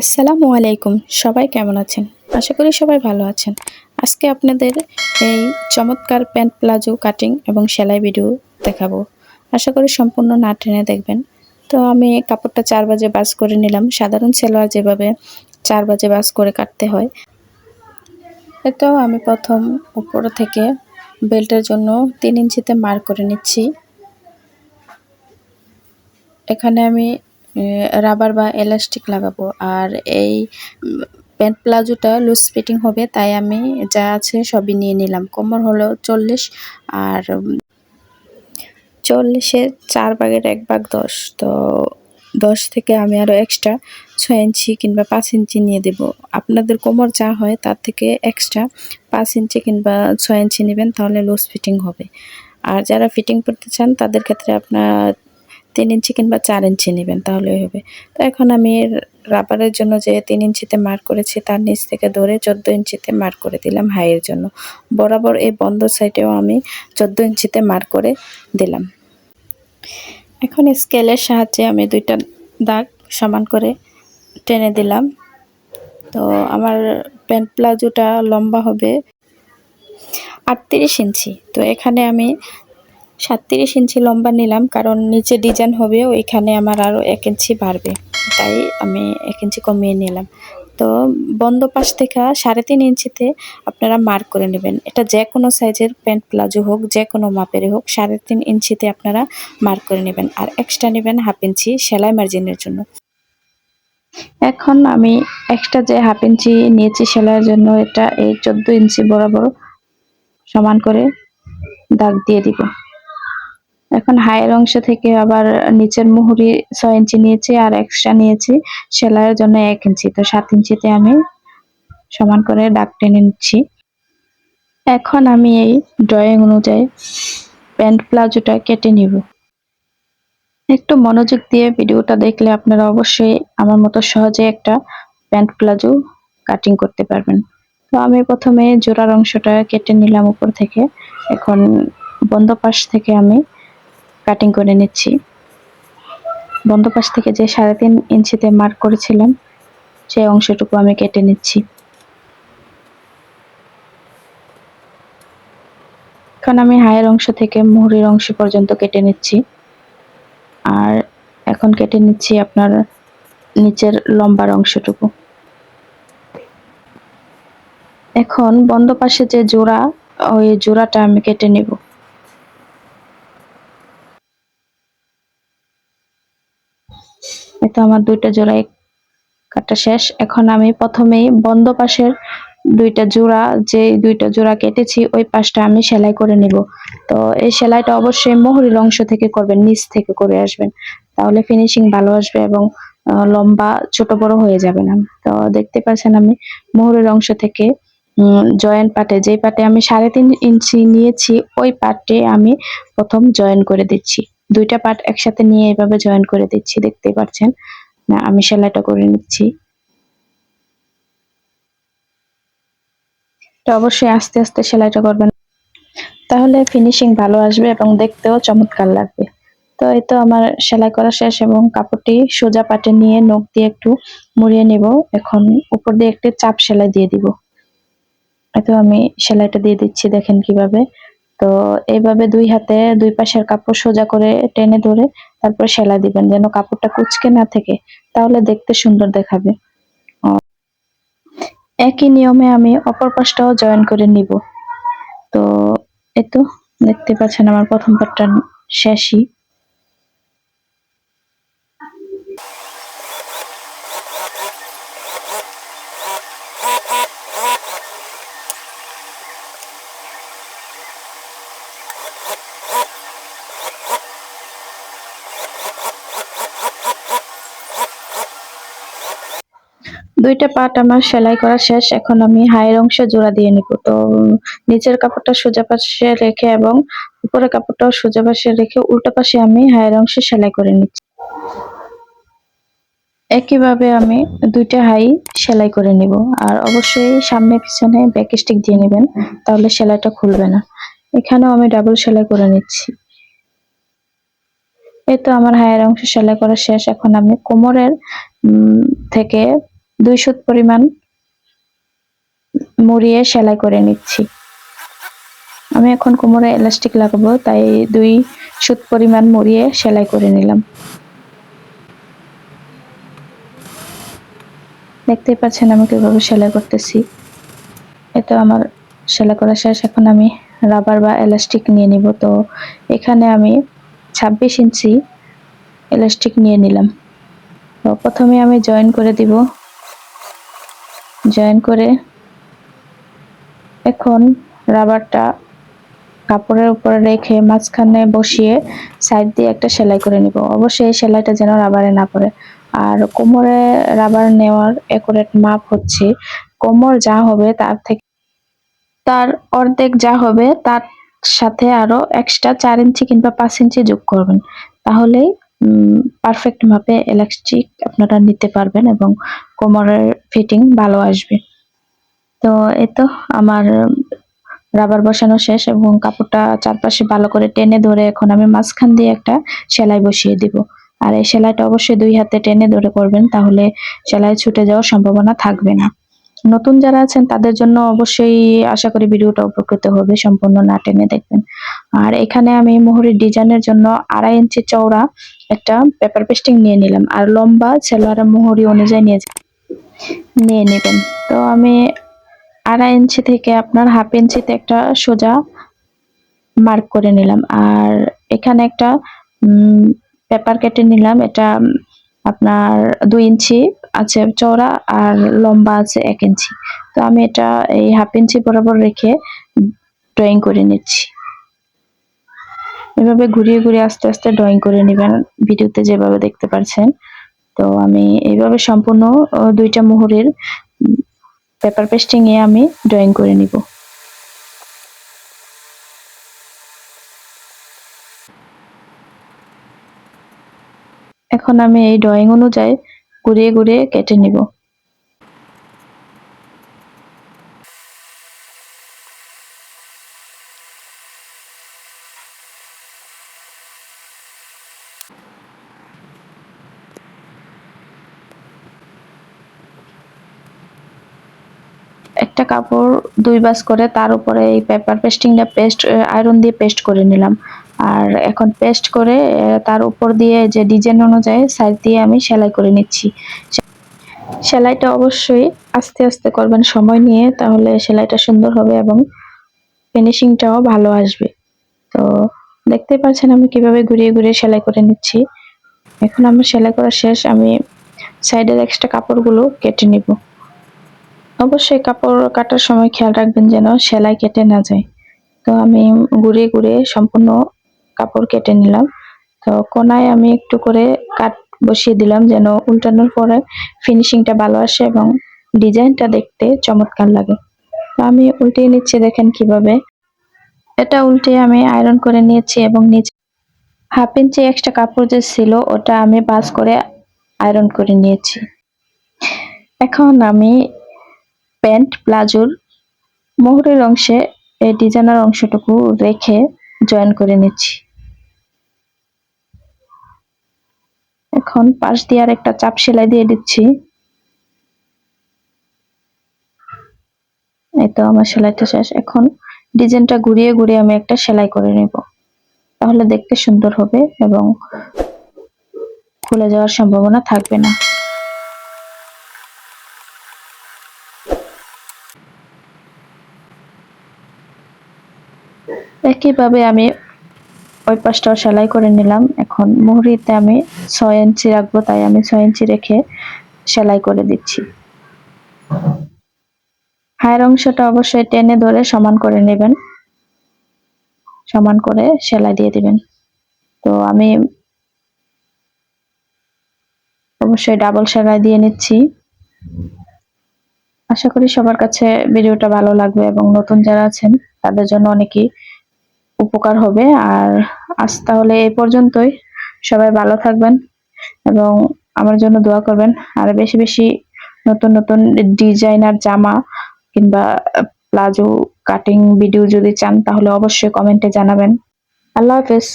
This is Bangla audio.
আসসালামু আলাইকুম। সবাই কেমন আছেন? আশা করি সবাই ভালো আছেন। আজকে আপনাদের এই চমৎকার প্যান্ট প্লাজো কাটিং এবং সেলাই ভিডিও দেখাবো। আশা করি সম্পূর্ণ না টেনে দেখবেন। তো আমি কাপড়টা চার বাজে বাস করে নিলাম। সাধারণ সেলোয়ার যেভাবে চার বাজে বাস করে কাটতে হয় এটাও আমি প্রথম উপর থেকে বেল্টের জন্য তিন ইঞ্চিতে মার করে নিচ্ছি। এখানে আমি রাবার বা এলাস্টিক লাগাবো। আর এই প্যান্ট প্লাজোটা লুজ ফিটিং হবে, তাই আমি যা আছে সবই নিয়ে নিলাম। কোমর হলো চল্লিশ, আর চল্লিশে চার ভাগের এক ভাগ দশ। তো দশ থেকে আমি আরও এক্সট্রা ছয় ইঞ্চি কিংবা পাঁচ ইঞ্চি নিয়ে দেব। আপনাদের কোমর যা হয় তার থেকে এক্সট্রা পাঁচ ইঞ্চি কিংবা ছয় ইঞ্চি নেবেন, তাহলে লুজ ফিটিং হবে। আর যারা ফিটিং করতে চান, তাদের ক্ষেত্রে আপনার তিন ইঞ্চি কিংবা চার ইঞ্চি নেবেন, তাহলেই হবে। তো এখন আমি রাবারের জন্য যে তিন ইঞ্চিতে মার্ক করেছি, তার নিচ থেকে ধরে চোদ্দ ইঞ্চিতে মার্ক করে দিলাম হাইয়ের জন্য। বরাবর এই বন্ধ সাইডেও আমি চোদ্দ ইঞ্চিতে মার্ক করে দিলাম। এখন স্কেলের সাহায্যে আমি দুইটা দাগ সমান করে টেনে দিলাম। তো আমার প্যান্ট প্লাজোটা লম্বা হবে আটত্রিশ ইঞ্চি। তো এখানে আমি সাতত্রিশ ইঞ্চি লম্বা নিলাম, কারণ নিচে ডিজাইন হবে ওইখানে আমার আরও এক ইঞ্চি বাড়বে, তাই আমি এক ইঞ্চি কমিয়ে নিলাম। তো বন্ধ পাশ থেকে সাড়ে তিন ইঞ্চিতে আপনারা মার্ক করে নেবেন। এটা যে কোনো সাইজের প্যান্ট প্লাজো হোক যে কোনো মাপের হোক, সাড়ে তিন ইঞ্চিতে আপনারা মার্ক করে নেবেন। আর এক্সট্রা নেবেন হাফ ইঞ্চি সেলাই মার্জিনের জন্য। এখন আমি এক্সট্রা যে হাফ ইঞ্চি নিয়েছি সেলাইয়ের জন্য, এটা এই চোদ্দ ইঞ্চি বরাবর সমান করে দাগ দিয়ে দিব। এখন হায়ের অংশ থেকে আবার নিচের মুহুরি ছয় ইঞ্চি নিয়েছি আর এক্সট্রা নিয়েছি। সেলাইয়ের জন্য এক ইঞ্চি। তো সাত ইঞ্চিতে আমি সমান করে দাগ টেনে নিচ্ছি। এখন আমি এই ড্রয়িং অনুযায়ী প্যান্ট প্লাজোটা কেটে নিব। একটু মনোযোগ দিয়ে ভিডিওটা দেখলে আপনারা অবশ্যই আমার মতো সহজে একটা প্যান্ট প্লাজো কাটিং করতে পারবেন। তো আমি প্রথমে জোড়ার অংশটা কেটে নিলাম উপর থেকে। এখন বন্ধ পাশ থেকে আমি কাটিং করে নিচ্ছি। বন্ধ পাশ থেকে যে সাড়ে তিন ইঞ্চিতে মার্ক করেছিলাম, সেই অংশটুকু আমি কেটে নিচ্ছি। এখন আমি হায়ের অংশ থেকে মুহুরির অংশ পর্যন্ত কেটে নিচ্ছি। আর এখন কেটে নিচ্ছি আপনার নিচের লম্বার অংশটুকু। এখন বন্ধ পাশে যে জোড়া, ওই জোড়াটা আমি কেটে নেব। তো আমার দুইটা জোড়াই কাটা শেষ। এখন আমি প্রথমেই বন্ধ পাশের দুইটা জোড়া, যে দুইটা জোড়া কেটেছি, ওই পাশটা আমি সেলাই করে নিব। তো এই সেলাইটা অবশ্যই মোহরির অংশ থেকে করবেন, নিচ থেকে করে আসবেন। তাহলে ফিনিশিং ভালো আসবে এবং লম্বা ছোট বড় হয়ে যাবে না। তো দেখতে পাচ্ছেন আমি মোহরের অংশ থেকে জয়েন্ট পাটে। যে পাটে আমি সাড়ে তিন ইঞ্চি নিয়েছি, ওই পাটে আমি প্রথম জয়েন করে দিচ্ছি। দুইটা পার্ট একসাথে নিয়ে এভাবে জয়েন করে দিচ্ছি দেখতে পাচ্ছেন না, আমি সেলাইটা করে নিচ্ছি। তো অবশ্যই আস্তে আস্তে সেলাইটা করবেন। তাহলে ফিনিশিং ভালো আসবে এবং দেখতেও চমৎকার লাগবে। তো এই তো আমার সেলাই করা শেষ এবং কাপড়টি সোজা পাটে নিয়ে নখ দিয়ে একটু মুড়িয়ে নেব। এখন উপর দিয়ে একটি চাপ সেলাই দিয়ে দিব। এতো আমি সেলাইটা দিয়ে দিচ্ছি, দেখেন কীভাবে। তো এইভাবে দুই হাতে দুই পাশের কাপড় সোজা করে টেনে ধরে তারপর সেলাই দিবেন, যেন কাপড়টা কুচকে না থেকে, তাহলে দেখতে সুন্দর দেখাবে। একই নিয়মে আমি অপর পাশটাও জয়েন করে নিব। তো এতো দেখতে পাচ্ছেন আমার প্রথম পাটটা শেষই। দুইটা পাট আমার সেলাই করা শেষ, এখন আমি হায়ের অংশে জোড়া দিয়ে নিব। তো নিচের কাপড়টা সোজা পাশে রেখে এবং উপরের কাপড়টাও সোজা পাশে রেখে উল্টা পাশে আমি হায়ের অংশে সেলাই করে নিচ্ছি। একইভাবে আমি দুইটা হাই সেলাই করে নিব। আর অবশ্যই সামনে পিছনে ব্যাক স্টিক দিয়ে নেবেন, তাহলে সেলাইটা খুলবে না। এখানেও আমি ডাবল সেলাই করে নিচ্ছি। এই তো আমার হায়ের অংশ সেলাই করা শেষ। এখন আমি কোমরের থেকে দুই সুত পরিমাণ মুড়িয়ে সেলাই করে নিচ্ছি। আমি এখন কোমরে এলাস্টিক লাগাবো, তাই দুই সুত পরিমাণ মুড়িয়ে সেলাই করে নিলাম। দেখতেই পাচ্ছেন আমি কীভাবে সেলাই করতেছি। এটা আমার সেলাই করা শেষ, এখন আমি রাবার বা এলাস্টিক নিয়ে নিব। তো এখানে আমি ছাব্বিশ ইঞ্চি এলাস্টিক নিয়ে নিলাম। তো প্রথমে আমি জয়েন করে দিব জয়েন করে এখন রাবারটা কাপড়ের উপরে রেখে মাঝখানে বসিয়ে সাইড দিয়ে একটা সেলাই করে নিব। অবশ্যই এই সেলাইটা যেন রাবারে না পড়ে। আর কোমরে রাবার নেওয়ার একুরেট মাপ হচ্ছে কোমর যা হবে তার থেকে তার অর্ধেক যা হবে তার সাথে আরও এক্সট্রা চার ইঞ্চি কিংবা পাঁচ ইঞ্চি যোগ করবেন। তাহলেই পারফেক্ট মাপে এলাস্টিক আপনারা নিতে পারবেন এবং কোমরের ফিটিং ভালো আসবে। তো এই তো আমার রাবার বসানো শেষ এবং কাপড়টা চারপাশে ভালো করে টেনে ধরে এখন আমি মাঝখান দিয়ে একটা সেলাই বসিয়ে দিব। আর এই সেলাইটা অবশ্যই দুই হাতে টেনে ধরে করবেন, তাহলে সেলাই ছুটে যাওয়ার সম্ভাবনা থাকবে না। নতুন যারা আছেন, তাদের জন্য অবশ্যই আশা করি ভিডিওটা উপকৃত হবে, সম্পূর্ণ না টেনে দেখবেন। আর এখানে আমি মোহরের ডিজাইনের জন্য আড়াই ইঞ্চি চওড়া একটা পেপার পেস্টিং নিয়ে নিলাম, আর লম্বা সেলোয়ারের মোহরি অনুযায়ী নিয়ে নিয়ে নেবেন। তো আমি আড়াই ইঞ্চি থেকে আপনার হাফ ইঞ্চিতে একটা সোজা মার্ক করে নিলাম, আর এখানে একটা পেপার কেটে নিলাম, এটা আপনার দুই ইঞ্চি আছে চওড়া আর লম্বা আছে এক ইঞ্চি। তো আমি এটা এই হাফ ইঞ্চি বরাবর রেখে ড্রয়িং করে নিচ্ছি। এভাবে ঘুরিয়ে ঘুরিয়ে আস্তে আস্তে ড্রয়িং করে নেবেন ভিডিওতে যেভাবে দেখতে পাচ্ছেন তো আমি এইভাবে সম্পূর্ণ দুইটা মোহরের পেপার পেস্টিং এ আমি ড্রয়িং করে নিব। এখন আমি এই ড্রয়িং অনুযায়ী ঘুরিয়ে ঘুরিয়ে কেটে নিব। একটা কাপড় দুই বাস করে তার উপরে এই পেপার পেস্টিংটা পেস্ট আয়রন দিয়ে পেস্ট করে নিলাম। আর এখন পেস্ট করে তার উপর দিয়ে যে ডিজাইন অনুযায়ী সাইজ দিয়ে আমি সেলাই করে নিচ্ছি। সেলাইটা অবশ্যই আস্তে আস্তে করবেন সময় নিয়ে, তাহলে সেলাইটা সুন্দর হবে এবং ফিনিশিংটাও ভালো আসবে। তো দেখতে পাচ্ছেন আমি কীভাবে ঘুরিয়ে ঘুরিয়ে সেলাই করে নিচ্ছি। এখন আমার সেলাই করা শেষ, আমি সাইডের এক্সট্রা কাপড়গুলো কেটে নিব। অবশ্যই কাপড় কাটার সময় খেয়াল রাখবেন যেন সেলাই কেটে না যায়। তো আমি ঘুরিয়ে ঘুরিয়ে সম্পূর্ণ কাপড় কেটে নিলাম। তো কোনায় আমি একটু করে কাট বসিয়ে দিলাম যেন উল্টানোর পরে ফিনিশিংটা ভালো আসে এবং ডিজাইনটা দেখতে চমৎকার লাগে। তো আমি উল্টিয়ে নিচ্ছি, দেখেন কীভাবে। এটা উল্টে আমি আয়রন করে নিয়েছি এবং নিচে হাফ ইঞ্চি এক্সট্রা কাপড় যে ছিল, ওটা আমি বাস করে আয়রন করে নিয়েছি। এখন আমি প্যান্ট প্লাজোর মোহরের অংশে এই ডিজাইনার অংশটুকু রেখে জয়েন করে নিচ্ছি। এখন পাশ দিয়ে আর একটা চাপ সেলাই দিয়ে দিচ্ছি। এই তো আমার সেলাইটা শেষ। এখন ডিজাইনটা ঘুরিয়ে ঘুরিয়ে আমি একটা সেলাই করে নেব। তাহলে দেখতে সুন্দর হবে এবং খুলে যাওয়ার সম্ভাবনা থাকবে না। একইভাবে আমি ওই পাশটাও সেলাই করে নিলাম। এখন মুহুরিতে আমি ছয় ইঞ্চি রাখব, তাই আমি ছয় ইঞ্চি রেখে সেলাই করে দিচ্ছি। হায়ের অংশটা অবশ্যই টেনে ধরে সমান করে নেবেন। সমান করে সেলাই দিয়ে দিবেন। তো আমি অবশ্যই ডাবল সেলাই দিয়ে নিচ্ছি। আশা করি সবার কাছে ভিডিওটা ভালো লাগবে এবং নতুন যারা আছেন, তাদের জন্য অনেকই উপকার হবে। আর আজ তাহলে এ পর্যন্তই। সবাই ভালো থাকবেন এবং আমার জন্য দোয়া করবেন। আর বেশি বেশি নতুন নতুন ডিজাইনার জামা কিংবা প্লাজো কাটিং ভিডিও যদি চান, তাহলে অবশ্যই কমেন্টে জানাবেন। আল্লাহ হাফেজ।